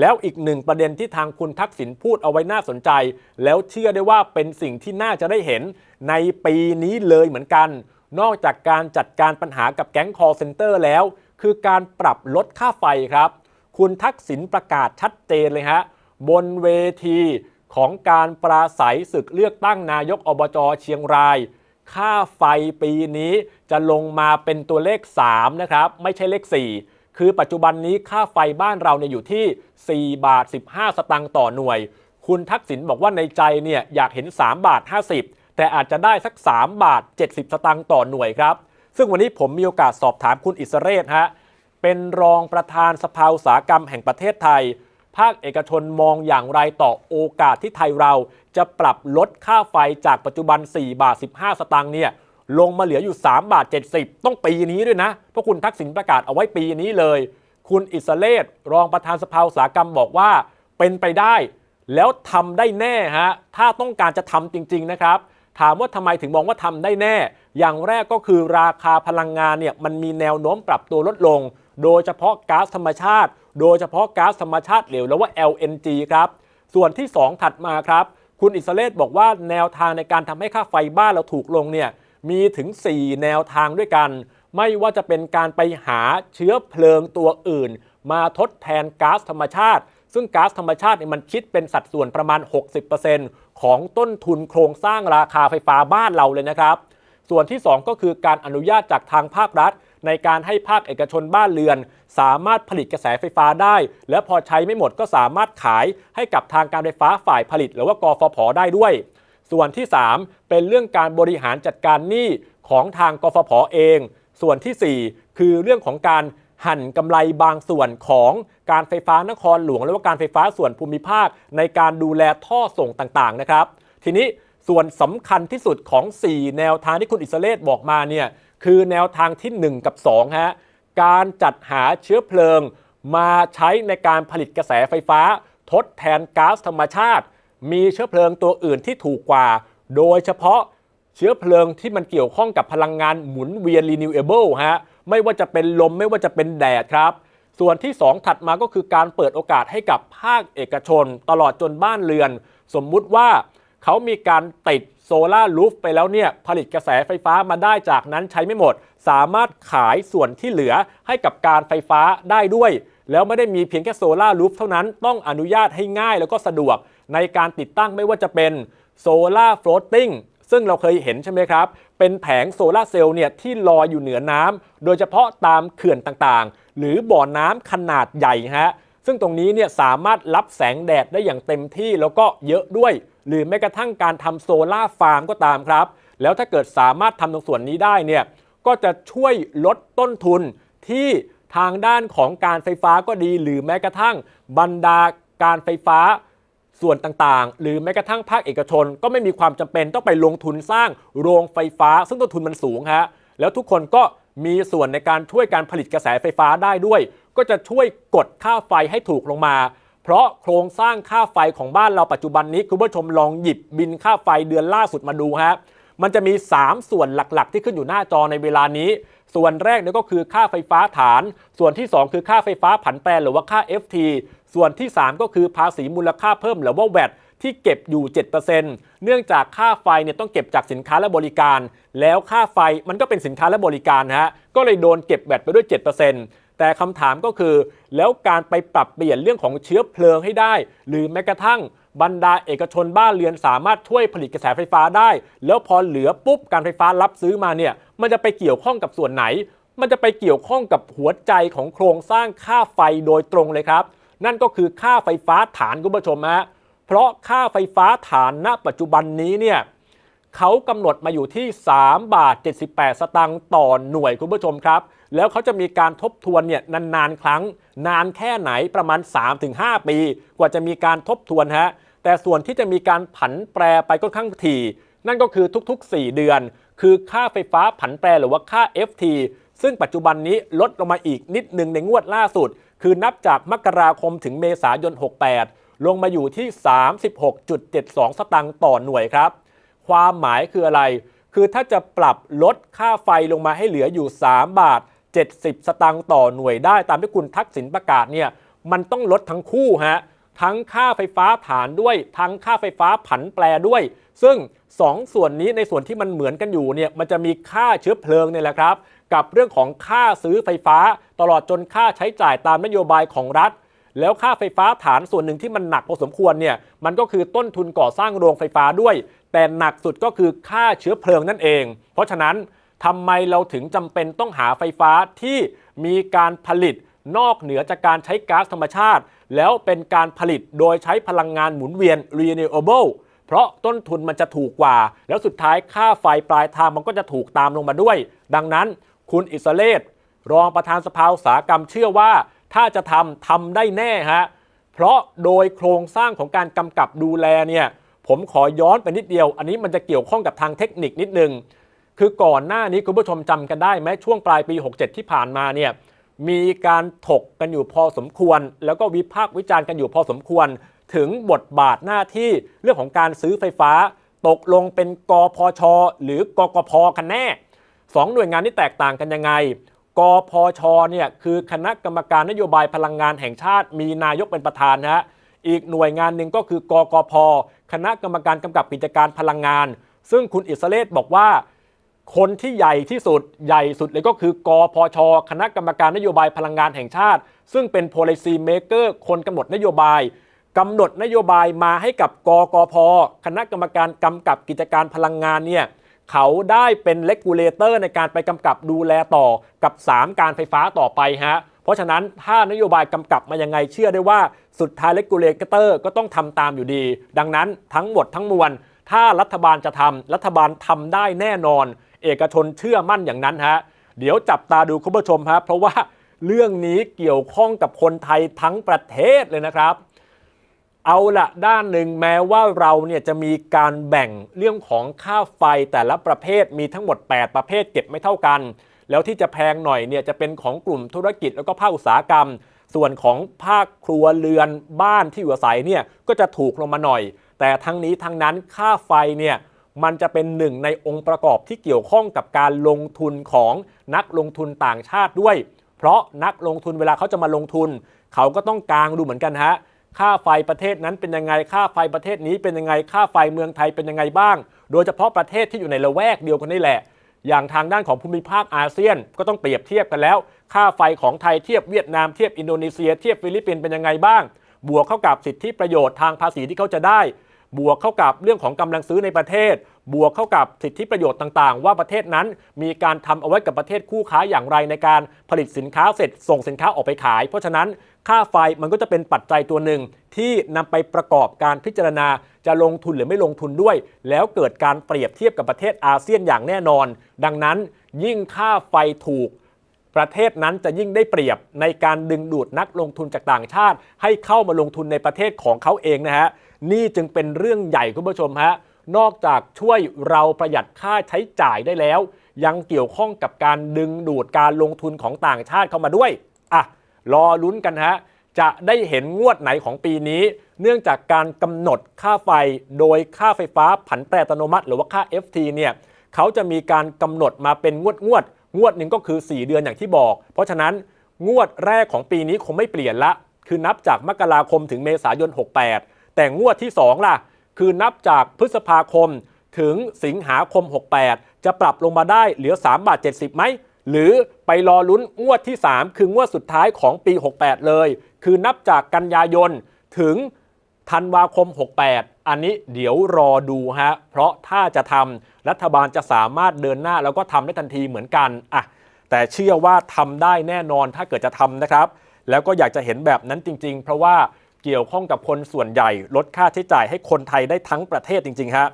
แล้วอีกหนึ่งประเด็นที่ทางคุณทักษิณพูดเอาไว้น่าสนใจ แล้วเชื่อได้ว่าเป็นสิ่งที่น่าจะได้เห็นในปีนี้เลยเหมือนกัน นอกจากการจัดการปัญหากับแก๊ง call center แล้ว คือการปรับลดค่าไฟครับ คุณทักษิณประกาศชัดเจนเลยฮะบนเวทีของการปราศัยศึกเลือกตั้งนายกอบจเชียงราย ค่าไฟปีนี้จะลงมาเป็นตัวเลข 3 นะครับ ไม่ใช่เลข 4 คือปัจจุบันนี้ค่าไฟบ้านเราเนี่ยอยู่ที่ 4 บาท 15 สตังค์ต่อหน่วย คุณทักษิณบอกว่าในใจเนี่ยอยากเห็น 3 บาท 50 แต่อาจจะได้สัก 3 บาท 70 สตังค์ต่อหน่วยครับ ซึ่งวันนี้ผมมีโอกาสสอบถามคุณอิสเรศฮะ เป็นรองประธานสภาอุตสาหกรรมแห่งประเทศไทย ภาคเอกชนมองอย่างไรต่อโอกาสที่ไทยเราจะปรับลดค่าไฟจากปัจจุบัน 4 บาท 15 สตางค์เนี่ย ลงมาเหลืออยู่ 3 บาท 70 ต้องปีนี้ด้วยนะ เพราะคุณทักษิณประกาศเอาไว้ปีนี้เลย คุณอิสเลศรองประธานสภาอุตสาหกรรมบอกว่าเป็นไปได้ แล้วทำได้แน่ฮะ ถ้าต้องการจะทำจริง ๆ นะครับ ถามว่าทำไมถึงมองว่าทำได้แน่ อย่างแรกก็คือราคาพลังงานเนี่ยมันมีแนวโน้มปรับตัวลดลง โดยเฉพาะก๊าซธรรมชาติ โดยเฉพาะก๊าซธรรมชาติเหลวหรือว่า LNG ครับ ส่วนที่ 2 ถัดมาครับ คุณอิสเลศบอกว่าแนวทางในการทำให้ค่าไฟบ้านเราถูกลงเนี่ย มีถึง 4 แนวทางด้วยกัน ไม่ว่าจะเป็นการไปหาเชื้อเพลิงตัวอื่น มาทดแทนก๊าซธรรมชาติ ซึ่งก๊าซธรรมชาติเนี่ยมันคิดเป็นสัดส่วนประมาณ 60%ของต้นทุนโครงสร้างราคาไฟฟ้าบ้านเราเลยนะครับ ส่วนที่ 2 ก็คือการอนุญาตจากทางภาครัฐ ในการให้ภาคเอกชนบ้านเรือน สามารถผลิตกระแสไฟฟ้าได้ และพอใช้ไม่หมดก็สามารถขายให้กับทางการไฟฟ้าฝ่ายผลิต หรือว่ากฟผได้ด้วย ส่วนที่ 3 เป็นเรื่องการบริหารจัดการหนี้ของทางกฟผเอง ส่วนทีสี่ 4 คือเรื่องของการหั่นกำไรบางส่วนของการไฟฟ้านครหลวง และว่าการไฟฟ้าส่วนภูมิภาค ในการดูแลท่อส่งต่างๆนะครับ ทีนี้ส่วนสำคัญที่สุดของ 4 แนวทางที่คุณอิสเลศบอกมาเนี่ยคือแนวทางที่ 1 กับ2ฮะการจัดหาเชื้อเพลิง มาใช้ในการผลิตกระแสไฟฟ้า ทดแทนก๊าซธรรมชาติ มีเชื้อเพลิงตัวอื่นที่ถูกกว่า โดยเฉพาะเชื้อเพลิงที่มันเกี่ยวข้องกับพลังงานหมุนเวียน renewable ฮะไม่ว่าจะเป็นลมไม่ว่าจะเป็นแดดครับ ส่วนที่ 2 ถัดมาก็คือการเปิดโอกาสให้กับภาคเอกชน ตลอดจนบ้านเรือน สมมุติว่าเขามีการติดโซลาร์รูฟไปแล้วเนี่ย ผลิตกระแสไฟฟ้ามาได้จากนั้นใช้ไม่หมด สามารถขายส่วนที่เหลือให้กับการไฟฟ้าได้ด้วย แล้วไม่ได้มีเพียงแค่โซลาร์รูฟเท่านั้นต้องอนุญาตให้ง่ายแล้วก็สะดวกในการติดตั้งไม่ว่าจะเป็นโซลาร์ฟลอตติ้งซึ่งเราเคยเห็นใช่ไหมครับ เป็นแผงโซลาเซลล์เนี่ยที่ลอยอยู่เหนือน้ำโดยเฉพาะตามเขื่อนต่างๆ หรือบ่อน้ำขนาดใหญ่ฮะซึ่งตรงนี้เนี่ยสามารถรับแสงแดดได้อย่างเต็มที่แล้วก็เยอะด้วย หรือแม้กระทั่งการทำโซลาฟาร์มก็ตามครับ แล้วถ้าเกิดสามารถทำตรงส่วนนี้ได้เนี่ยก็จะช่วยลดต้นทุนที่ ทางด้านของการไฟฟ้าก็ดี หรือแม้กระทั่งบรรดาการไฟฟ้าส่วนต่างๆ หรือแม้กระทั่งภาคเอกชน ก็ไม่มีความจำเป็นต้องไปลงทุนสร้างโรงไฟฟ้า ซึ่งต้นทุนมันสูงฮะแล้วทุกคนก็มีส่วนในการช่วยการผลิตกระแสไฟฟ้าได้ด้วย ก็จะช่วยกดค่าไฟให้ถูกลงมา เพราะโครงสร้างค่าไฟของบ้านเราปัจจุบันนี้คุณผู้ชมลองหยิบบินค่าไฟเดือนล่าสุดมาดูฮะมันจะมี 3 ส่วนหลักๆ ที่ขึ้นอยู่หน้าจอในเวลานี้ ส่วนแรกเนี่ยก็คือค่าไฟฟ้าฐาน ส่วนที่ 2 คือค่าไฟฟ้าผันแปรหรือว่าค่า FT ส่วนที่ 3 ก็คือภาษีมูลค่าเพิ่มหรือว่าแวดที่เก็บอยู่ 7%เนื่องจากค่าไฟเนี่ยต้องเก็บจากสินค้าและบริการ แล้วค่าไฟมันก็เป็นสินค้าและบริการฮะ ก็เลยโดนเก็บแวดไปด้วย 7%แต่คำถามก็คือ แล้วการไปปรับเปลี่ยนเรื่องของเชื้อเพลิงให้ได้ หรือแม้กระทั่ง บรรดาเอกชนบ้านเรือนสามารถช่วยผลิตกระแสไฟฟ้าได้ แล้วพอเหลือปุ๊บการไฟฟ้ารับซื้อมาเนี่ยมันจะไปเกี่ยวข้องกับส่วนไหน มันจะไปเกี่ยวข้องกับหัวใจของโครงสร้างค่าไฟโดยตรงเลยครับ นั่นก็คือค่าไฟฟ้าฐานคุณผู้ชมฮะเพราะค่าไฟฟ้าฐานณปัจจุบันนี้เนี่ย เขากำหนดมาอยู่ที่ 3 บาท 78 สตางค์ต่อหน่วยคุณผู้ชมครับ แล้วเขาจะมีการทบทวนเนี่ยนานๆ ครั้ง นานแค่ไหนประมาณ 3-5 ปี กว่าจะมีการทบทวนฮะแต่ส่วนที่จะมีการผันแปรไปค่อนข้างถี่ นั่นก็คือทุกๆ 4 เดือน คือค่าไฟฟ้าผันแปรหรือว่าค่า FT ซึ่งปัจจุบันนี้ลดลงมาอีกนิดหนึ่งในงวดล่าสุด คือนับจากมกราคมถึงเมษายน 68 ลงมาอยู่ที่ 36.72 สตางค์ต่อหน่วยครับ ความหมายคืออะไร คือถ้าจะปรับลดค่าไฟลงมาให้เหลืออยู่ 3 บาท 70 สตางค์ต่อหน่วยได้ตามที่คุณทักษิณประกาศเนี่ยมันต้องลดทั้งคู่ฮะทั้งค่าไฟฟ้าฐานด้วย ทั้งค่าไฟฟ้าผันแปรด้วย ซึ่งสองส่วนนี้ในส่วนที่มันเหมือนกันอยู่เนี่ยมันจะมีค่าเชื้อเพลิงเนี่ยแหละครับ กับเรื่องของค่าซื้อไฟฟ้า ตลอดจนค่าใช้จ่ายตามนโยบายของรัฐ แล้วค่าไฟฟ้าฐานส่วนหนึ่งที่มันหนักพอสมควรเนี่ยมันก็คือต้นทุนก่อสร้างโรงไฟฟ้าด้วย แต่หนักสุดก็คือค่าเชื้อเพลิงนั่นเอง เพราะฉะนั้นทำไมเราถึงจำเป็นต้องหาไฟฟ้าที่มีการผลิตนอกเหนือจากการใช้ก๊าซธรรมชาติ แล้วเป็นการผลิตโดยใช้พลังงานหมุนเวียน renewable เพราะต้นทุนมันจะถูกกว่า แล้วสุดท้ายค่าไฟปลายทางมันก็จะถูกตามลงมาด้วย ดังนั้นคุณอิสเลศรองประธานสภาอุตสาหกรรมเชื่อว่า ถ้าจะทำทำได้แน่ฮะเพราะโดยโครงสร้างของการกำกับดูแลเนี่ยผมขอย้อนไปนิดเดียว อันนี้มันจะเกี่ยวข้องกับทางเทคนิคนิดนึง คือก่อนหน้านี้คุณผู้ชมจำกันได้ไหมช่วงปลายปี 67 ที่ผ่านมาเนี่ยมีการถกกันอยู่พอสมควร แล้วก็วิพากษ์วิจารณ์กันอยู่พอสมควร ถึงบทบาทหน้าที่เรื่องของการซื้อไฟฟ้า ตกลงเป็นกพช หรือกกพกันแน่สองหน่วยงานที่แตกต่างกันยังไง กพชเนี่ยคือคณะกรรมการนโยบายพลังงานแห่งชาติ มีนายกเป็นประธานนะฮะอีกหน่วยงานหนึ่งก็คือกกพคณะกรรมการกำกับกิจการพลังงาน ซึ่งคุณอิสเลศบอกว่า คนที่ใหญ่ที่สุดใหญ่สุดเลยก็คือกพช คณะกรรมการนโยบายพลังงานแห่งชาติ ซึ่งเป็น policy maker คนกำหนดนโยบายกำหนดนโยบายมาให้กับกกพคณะกรรมการกำกับกิจการพลังงานเนี่ย เขาได้เป็นเลกูลเลเตอร์ในการไปกำกับดูแลต่อกับ 3 การไฟฟ้าต่อไปฮะเพราะฉะนั้นถ้านโยบายกำกับมายังไงเชื่อได้ว่าสุดท้ายเลกูลเลเตอร์ก็ต้องทำตามอยู่ดี ดังนั้นทั้งหมดทั้งมวล ถ้ารัฐบาลจะทำรัฐบาลทำได้แน่นอน เอกชนเชื่อมั่นอย่างนั้นฮะเดี๋ยวจับตาดูคุณผู้ชมฮะเพราะว่าเรื่องนี้เกี่ยวข้องกับคนไทยทั้งประเทศเลยนะครับ เอาละด้านหนึ่งแม้ว่าเราเนี่ยจะมีการแบ่งเรื่องของค่าไฟแต่ละประเภทมีทั้งหมด 8 ประเภทเก็บไม่เท่ากัน แล้วที่จะแพงหน่อยเนี่ยจะเป็นของกลุ่มธุรกิจแล้วก็ภาคอุตสาหกรรม ส่วนของภาคครัวเรือนบ้านที่อยู่อาศัยเนี่ยก็จะถูกลงมาหน่อย แต่ทั้งนี้ทั้งนั้นค่าไฟเนี่ยมันจะเป็นหนึ่งในองค์ประกอบที่เกี่ยวข้องกับการลงทุนของนักลงทุนต่างชาติด้วย เพราะนักลงทุนเวลาเขาจะมาลงทุน เขาก็ต้องกางดูเหมือนกันฮะ ค่าไฟประเทศนั้นเป็นยังไง ค่าไฟประเทศนี้เป็นยังไง ค่าไฟเมืองไทยเป็นยังไงบ้าง โดยเฉพาะประเทศที่อยู่ในละแวกเดียวกันนี่แหละ อย่างทางด้านของภูมิภาคอาเซียน ก็ต้องเปรียบเทียบกันแล้ว ค่าไฟของไทยเทียบเวียดนามเทียบอินโดนีเซียเทียบฟิลิปปินส์เป็นยังไงบ้าง บวกเข้ากับสิทธิประโยชน์ทางภาษีที่เขาจะได้ บวกเข้ากับเรื่องของกำลังซื้อในประเทศ บวกเข้ากับสิทธิประโยชน์ต่างๆ ว่าประเทศนั้นมีการทำเอาไว้กับประเทศคู่ค้าอย่างไรในการผลิตสินค้าเสร็จส่งสินค้าออกไปขาย เพราะฉะนั้นค่าไฟมันก็จะเป็นปัจจัยตัวหนึ่ง ที่นำไปประกอบการพิจารณาจะลงทุนหรือไม่ลงทุนด้วย แล้วเกิดการเปรียบเทียบกับประเทศอาเซียนอย่างแน่นอน ดังนั้น ยิ่งค่าไฟถูกประเทศนั้นจะยิ่งได้เปรียบในการดึงดูดนักลงทุนจากต่างชาติ ให้เข้ามาลงทุนในประเทศของเขาเองนะฮะ นี่จึงเป็นเรื่องใหญ่คุณผู้ชมฮะนอกจากช่วยเราประหยัดค่าใช้จ่ายได้แล้ว ยังเกี่ยวข้องกับการดึงดูดการลงทุนของต่างชาติเข้ามาด้วยอะรอลุ้นกันฮะจะได้เห็นงวดไหนของปีนี้ เนื่องจากการกำหนดค่าไฟโดยค่าไฟฟ้าผันแปรอัตโนมัติ หรือว่าค่า FT เนี่ยเขาจะมีการกำหนดมาเป็นงวดงวด งวดหนึ่งก็คือ 4 เดือนอย่างที่บอก เพราะฉะนั้นงวดแรกของปีนี้คงไม่เปลี่ยนละ คือนับจากมกราคมถึงเมษายน 68 แต่งวดที่ 2 ล่ะ คือนับจากพฤษภาคมถึงสิงหาคม 68 จะปรับลงมาได้เหลือ 3 บาท 70ไหม หรือไปรอลุ้นงวดที่ 3 คืองวดสุดท้ายของปี 68 เลย คือนับจากกันยายนถึงธันวาคม 68 อันนี้เดี๋ยวรอดูฮะ เพราะถ้าจะทำรัฐบาลจะสามารถเดินหน้าแล้วก็ทำได้ทันทีเหมือนกันอะแต่เชื่อว่าทำได้แน่นอนถ้าเกิดจะทำนะครับ แล้วก็อยากจะเห็นแบบนั้นจริง ๆ เพราะว่า เกี่ยวข้องกับคนส่วนใหญ่ ลดค่าใช้จ่ายให้คนไทยได้ทั้งประเทศจริงๆฮะ